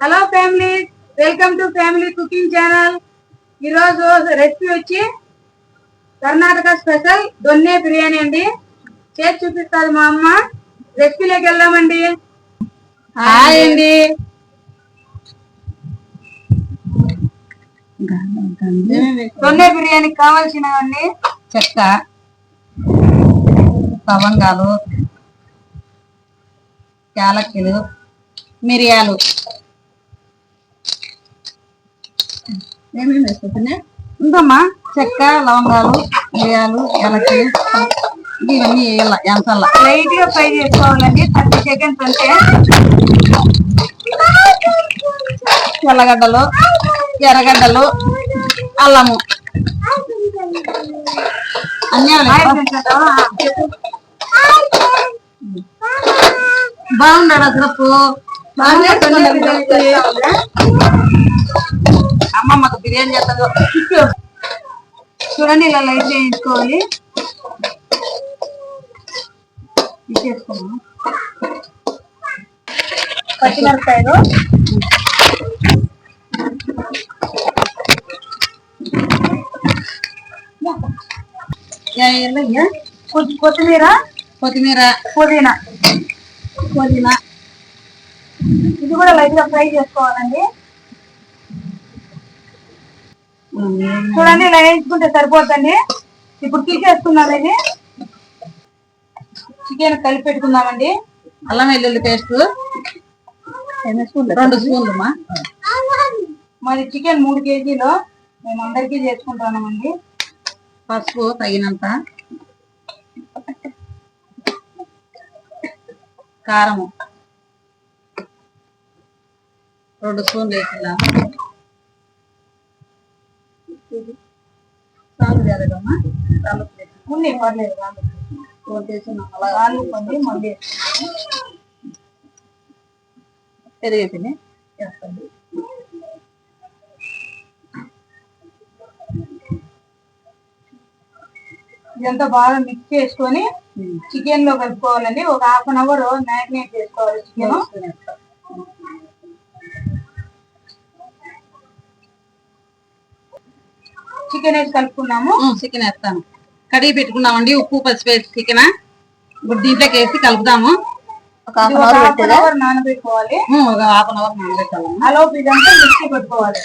Hello family welcome to family cooking channel ఈరోజు recipe వచ్చి Karnataka special దొన్నే biryani అండి. చేసి చూపిస్తుంది మా అమ్మ. రెసిపీలోకి వెళ్దామండి. హాయ్ అండి. దొన్నే బిర్యానీకి కావాల్సినవన్నీ చెక్క లవంగాలు యాలక్కులు మిరియాలు. ఏమేమి వేసుకుంటున్నా? ఉందమ్మా చెక్క లవంగాలు మిరియాలు యాలక్కులు ఇవన్నీ వేయాల ఎంతల్ల లైట్గా ఫ్రై చేసుకోవాలండి. థర్టీ సెకండ్స్ అంటే తెల్లగడ్డలు ఎర్రగడ్డలు అల్లము. అన్నీ బాగున్నాడు అసలు బిర్యానీ చేస్తాను. చూడండి ఇలా లైట్ చేయించుకోవాలి. తీసేసుకున్నాం పచ్చిమిరపకాయలు. కొత్తి- కొత్తిమీర? కొత్తిమీర. పుదీనా. పుదీనా. ఇది కూడా లైట్గా ఫ్రై చేసుకోవాలండి. చూడండి ఇలా వేయించుకుంటే సరిపోతుందండి ఇప్పుడు తీసేసుకుందాం ఇది. చికెన్ కలిపి పెట్టుకుందామండి. అల్లం వెల్లుల్లి పేస్ట్. రెండు స్పూన్లు. మాది చికెన్ మూడు కేజీలు. మేము అందరికీ చేసుకుంటున్నామండి పసుపు తగినంత. కారము. రెండు స్పూన్లు వేసుకుందాము. సాల్ట్ చేయాలమ్మా సాల్ట్ వేసి ఉంది పర్లేదు. వేసుకున్నాం అలా మళ్ళీ వేస్తాను. ఇదంతా బాగా మిక్స్ చేసుకొని చికెన్లో కలుపుకోవాలండి. ఒక హాఫ్ అన్ అవర్ మ్యారినేట్ చేసుకోవాలి చికెన్ చికెన్ వేసి కలుపుకున్నాము? చికెన్ వేస్తాను. కడిగి పెట్టుకున్నామండి ఉప్పు పసుపు వేసి చికెన్ ఇప్పుడు దీంట్లోకి వేసి కలుపుదాము. ఒక ఇది ఒక హాఫ్ అన్ అవర్ నానబెట్టుకోవాలి. ఒక హాఫ్ అన్ అవర్ నానబెట్టాలమ్మా అలో ఇదంతా మిక్సీ పెట్టుకోవాలి.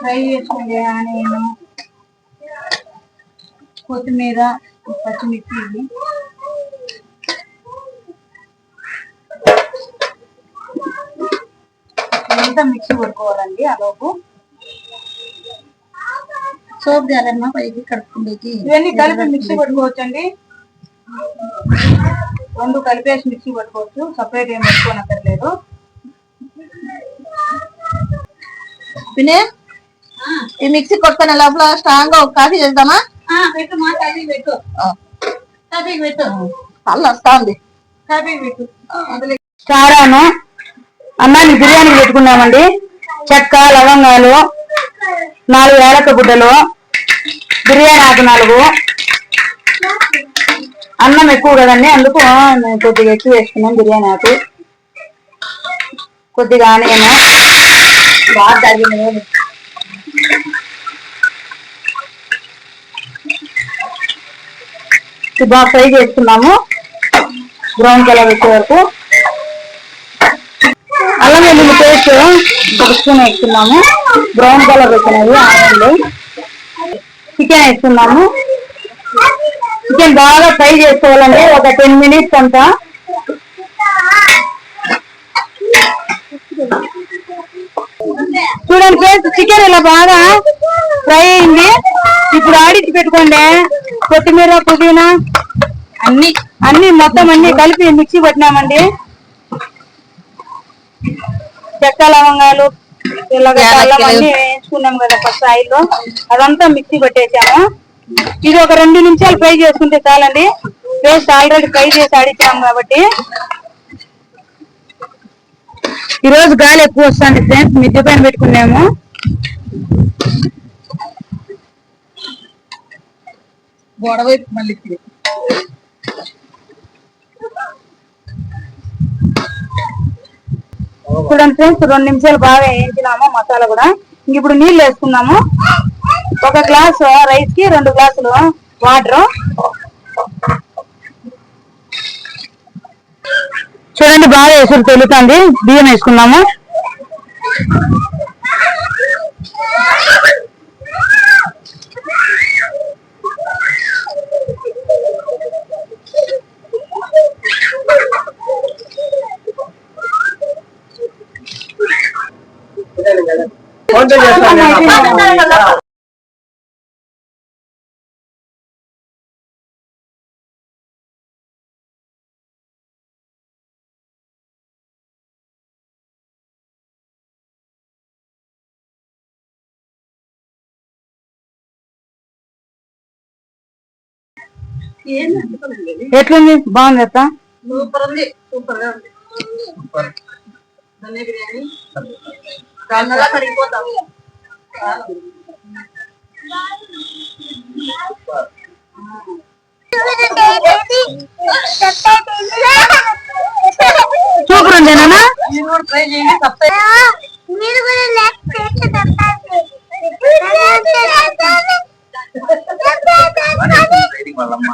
ఫ్రై చేసుకోండి ఆనియన్ కొత్తిమీర పచ్చిమిర్చి. ఇదంతా మిక్సీ పెట్టుకోవాలండి అలోపు సోప్ చేయాలమ్మా పైకి కడుపుకుండేకి ఇవన్నీ కలిపి మిక్సీ పెట్టుకోవచ్చండి. రెండు కలిపేసి మిక్సీ పెట్టుకోవచ్చు. సపరేట్ ఏం పెట్టుకోనక్కర్లేదు. పినే ఈ మిక్సీ కొట్టుకునే లోపల స్ట్రాంగ్గా ఒక కాఫీ చేద్దామా? పెట్టు మా కర్రీ పెట్టు. కర్రీ పెట్టు. అల్ల వస్తా ఉంది అన్నాన్ని బిర్యానీ పెట్టుకున్నామండి. చెక్క లవంగాలు నాలుగు ఏలక గుడ్డలు. బిర్యానీ ఆకు నాలుగు. అన్నం ఎక్కువ కదండి అందుకు మేము కొద్దిగా ఎక్కువ వేసుకున్నాం బిర్యానీ ఆకు. కొద్దిగా ఆనియన్. బాగా తగిన బాగా ఫ్రై చేస్తున్నాము బ్రౌన్ కలర్ వచ్చే వరకు. అల్లం వెల్లుల్లి పేస్ట్ ఒక స్పూన్ వేస్తున్నాము బ్రౌన్ కలర్ వచ్చినాయి ఆనియన్లు. చికెన్ వేసుకున్నాము చికెన్ బాగా ఫ్రై చేసుకోవాలండి. ఒక టెన్ మినిట్స్ అంతా. చూడండి ఫ్రెండ్స్ చికెన్ ఇలా బాగా ఫ్రై అయింది. ఇప్పుడు ఆడించి పెట్టుకోండి. కొత్తిమీర పుదీనా అన్ని. అన్ని మొత్తం అన్ని కలిపి మిక్సీ పట్టినామండి చెక్క లవంగాలు తెల్లగడ్డ అల్లం అన్ని వేయించుకున్నాం కదా ఫస్ట్ ఆయిల్లో. అదంతా మిక్సీ పట్టేసాము. ఇది ఒక రెండు నిమిషాలు ఫ్రై చేసుకుంటే చాలండి. పేస్ట్ ఆల్రెడీ ఫ్రై చేసి ఆడిచ్చాము కాబట్టి. ఈ రోజు గాలి ఎక్కువ వస్తుంది ఫ్రెండ్స్. మిద్దె పైన పెట్టుకున్నాము. గోడ వైపు మళ్ళీ చూడండి ఫ్రెండ్స్ రెండు నిమిషాలు బాగా వేయించినాము మసాలా కూడా. ఇప్పుడు నీళ్ళు వేసుకున్నాము ఒక గ్లాస్ రైస్కి రెండు గ్లాసులు వాటర్ చూడండి బాగా ఎసురు తెలుతుంది బియ్యం వేసుకున్నాము ఫోన్ పే చేస్తాను నేను. ఎట్లుంది? బాగుంది అత్త? సూపర్ ఉంది. సూపర్గా ఉంది ధన్య బిర్యానీ. దానిలా కడిగిపోతాం సూపర్ ఉంది నాన్న? మీరు కూడా ట్రై చేయండి సబ్స్క్రైబ్ మీరు కూడా లెఫ్ట్ చేసి తప్పాలి వాళ్ళమ్మ.